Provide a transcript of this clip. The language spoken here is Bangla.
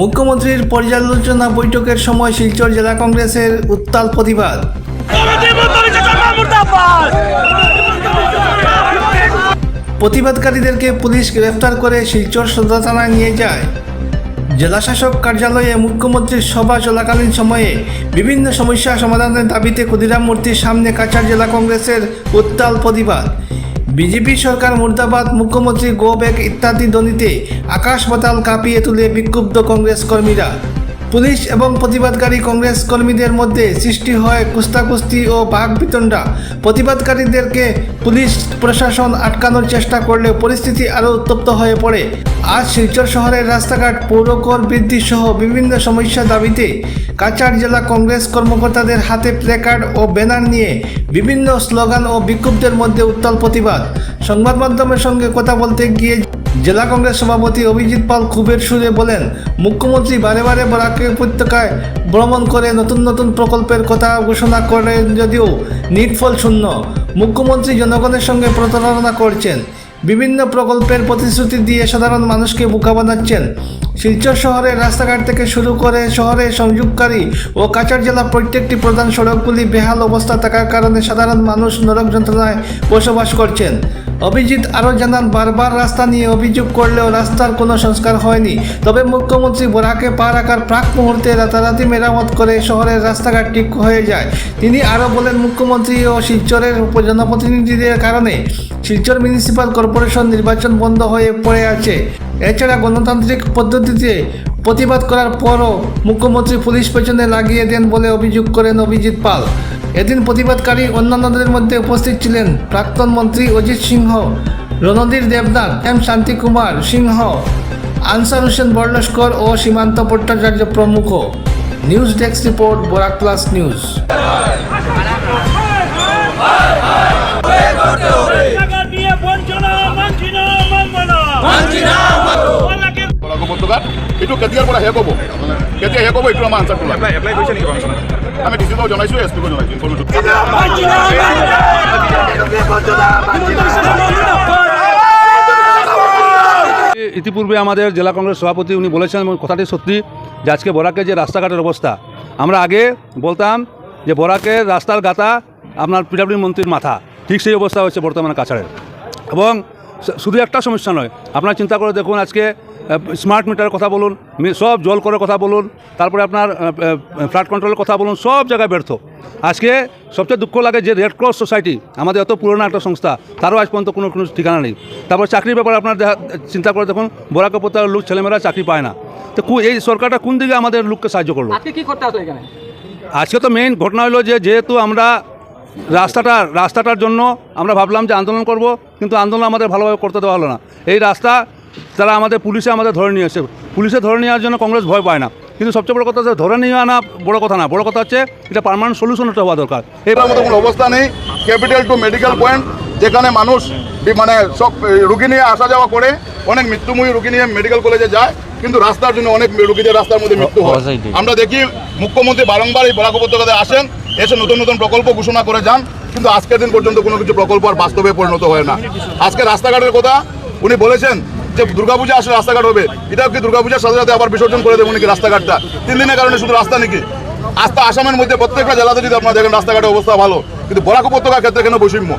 মুখ্যমন্ত্রীর পর্যালোচনা বৈঠকের সময় শিলচর জেলা কংগ্রেসের উত্তাল প্রতিবাদ। প্রতিবাদকারীদেরকে পুলিশ গ্রেফতার করে শিলচর সদর থানায় নিয়ে যায়। জেলাশাসক কার্যালয়ে মুখ্যমন্ত্রীর সভা চলাকালীন সময়ে বিভিন্ন সমস্যা সমাধানের দাবিতে ক্ষুদিরাম মূর্তির সামনে কাছাড় জেলা কংগ্রেসের উত্তাল প্রতিবাদ। বিজেপি সরকার, মুর্দাবাদ, মুখ্যমন্ত্রী গো ব্যাক ইত্যাদি ধ্বনিতে আকাশ পাতাল কাঁপিয়ে তুলে বিক্ষুব্ধ কংগ্রেস কর্মীরা। পুলিশ এবং প্রতিবাদকারী কংগ্রেস কর্মীদের মধ্যে সৃষ্টি হয় কুস্তাকুস্তি ও বাঘ বিতণ্ডা প্রতিবাদকারীদেরকে পুলিশ প্রশাসন আটকানোর চেষ্টা করলে পরিস্থিতি আরও উত্তপ্ত হয়ে পড়ে। আজ শিলচর শহরের রাস্তাঘাট পৌরকর বৃদ্ধি সহ বিভিন্ন সমস্যা দাবিতে কাছাড় জেলা কংগ্রেস কর্মকর্তাদের হাতে প্লেকার্ড ও ব্যানার নিয়ে বিভিন্ন স্লোগান ও বিক্ষুব্ধের মধ্যে উত্তাল প্রতিবাদ। সংবাদ মাধ্যমের সঙ্গে কথা বলতে গিয়ে জেলা কংগ্রেস সভাপতি অভিজিৎ পাল খুবের সুরে বলেন, মুখ্যমন্ত্রী বারে বারে বরাকে উপত্যকায় ভ্রমণ করে নতুন নতুন প্রকল্পের কথা ঘোষণা করেন যদিও নিটফল শূন্য। মুখ্যমন্ত্রী জনগণের সঙ্গে প্রতারণা করছেন। বিভিন্ন প্রকল্পের প্রতিশ্রুতি দিয়ে সাধারণ মানুষকে বোকা বানাচ্ছেন। শিলচর শহরের রাস্তাঘাট থেকে শুরু করে শহরে সংযোগকারী ও কাছাড় জেলার প্রত্যেকটি প্রধান সড়কগুলি বেহাল অবস্থা থাকার কারণে সাধারণ মানুষ নরক যন্ত্রণায় বসবাস করছেন। অভিজিৎ আরও জানান, বারবার রাস্তা নিয়ে অভিযোগ করলেও রাস্তার কোনো সংস্কার হয়নি। তবে মুখ্যমন্ত্রী বরাকে পা রাখার প্রাক মুহূর্তে রাতারাতি মেরামত করে শহরের রাস্তাঘাট ঠিক হয়ে যায়। তিনি আরও বলেন, মুখ্যমন্ত্রী ও শিলচরের জনপ্রতিনিধিদের কারণে শিলচর মিউনিসিপাল কর্পোরেশন নির্বাচন বন্ধ হয়ে পড়ে আছে। এছাড়া গণতান্ত্রিক পদ্ধতিতে প্রতিবাদ করার পরও মুখ্যমন্ত্রী পুলিশ পেছনে লাগিয়ে দেন বলে অভিযোগ করেন অভিজিৎ পাল। এদিন প্রতিবাদকারী অন্যান্যদের মধ্যে উপস্থিত ছিলেন প্রাক্তন মন্ত্রী অজিত সিংহ, রণধীর দেবনাথ, এম শান্তিকুমার সিংহ, আনসার হোসেন বর্লস্কর ও সীমান্ত ভট্টাচার্য প্রমুখ। News desk report, Barak plus news. এইটো কেতিয়াৰ পৰা শেষ হ'ব? কেতিয়া শেষ হ'ব এইটো আমাৰ আনচাৰটো আমি ডি চি বাবু জনাইছোঁ এছ পিকো জনাইছোঁ ইনফৰমেশ্যন মানছি না ইতিপূর্বে আমাদের জেলা কংগ্রেস সভাপতি উনি বলেছেন এবং কথাটি সত্যি যে আজকে বরাকের যে রাস্তাঘাটের অবস্থা আমরা আগে বলতাম যে বরাকের রাস্তার গাতা আপনার পিডাব্লিউ মন্ত্রীর মাথা। ঠিক সেই অবস্থা হচ্ছে বর্তমানে কাছাড়ের। এবং শুধু একটা সমস্যা নয় আপনারা চিন্তা করে দেখুন আজকে স্মার্ট মিটারের কথা বলুন সব জল করার কথা বলুন তারপরে আপনার ফ্লাড কন্ট্রোলের কথা বলুন সব জায়গায় ব্যর্থ। আজকে সবচেয়ে দুঃখ লাগে যে রেড ক্রস সোসাইটি আমাদের এত পুরনো একটা সংস্থা তারও আজ পর্যন্ত কোনো কোনো ঠিকানা নেই। তারপর চাকরির ব্যাপারে আপনার চিন্তা করে দেখুন বরাক উপত্যকার লোক ছেলেমেয়েরা চাকরি পায় না। তো এই সরকারটা কোন দিকে আমাদের লোককে সাহায্য করল? আজকে তো মেইন ঘটনা হলো যে যেহেতু আমরা রাস্তাটা রাস্তাটার জন্য আমরা ভাবলাম যে আন্দোলন করব কিন্তু আন্দোলন আমাদের ভালোভাবে করতে দেওয়া হলো না। এই রাস্তা তারা আমাদের পুলিশে আমাদের ধরে নিয়ে এসে পুলিশে ধরে নেওয়ার জন্য কংগ্রেস ভয় পায় না। কিন্তু সবচেয়ে বড় কথা হচ্ছে ধরে নিয়ে আনা বড় কথা না। বড় কথা হচ্ছে এটা পারমানেন্ট সলিউশন একটা হওয়া দরকার। এটার মতো কোনো অবস্থা নেই। ক্যাপিটাল টু মেডিকেল পয়েন্ট যেখানে মানুষ মানে সব রুগী নিয়ে আসা যাওয়া করে অনেক মৃত্যুময়ী রুগী নিয়ে মেডিকেল কলেজে যায় কিন্তু রাস্তার জন্য অনেক রুগীদের রাস্তার মধ্যে মৃত্যু হয়। আমরা দেখি মুখ্যমন্ত্রী বারংবার এই বরাক উপত্যকাতে আসেন এসে নতুন নতুন প্রকল্প ঘোষণা করে যান কিন্তু আজকের দিন পর্যন্ত কোনো কিছু প্রকল্প আর বাস্তবে পরিণত হয় না। আজকে রাস্তাঘাটের কথা উনি বলেছেন যে দুর্গাপূজা আসলে রাস্তাঘাট হবে, এটাও কি দুর্গাপূজার সাথে সাথে আবার বিসর্জন করে দেবো নাকি রাস্তাঘাটটা? তিন দিনের কারণে শুধু রাস্তা নাকি? আস্থা আসামের মধ্যে প্রত্যেকটা জেলাতে যদি আপনারা দেখেন রাস্তাঘাটের অবস্থা ভালো, কিন্তু বরাক উপত্যকার ক্ষেত্রে কেন বৈষম্য?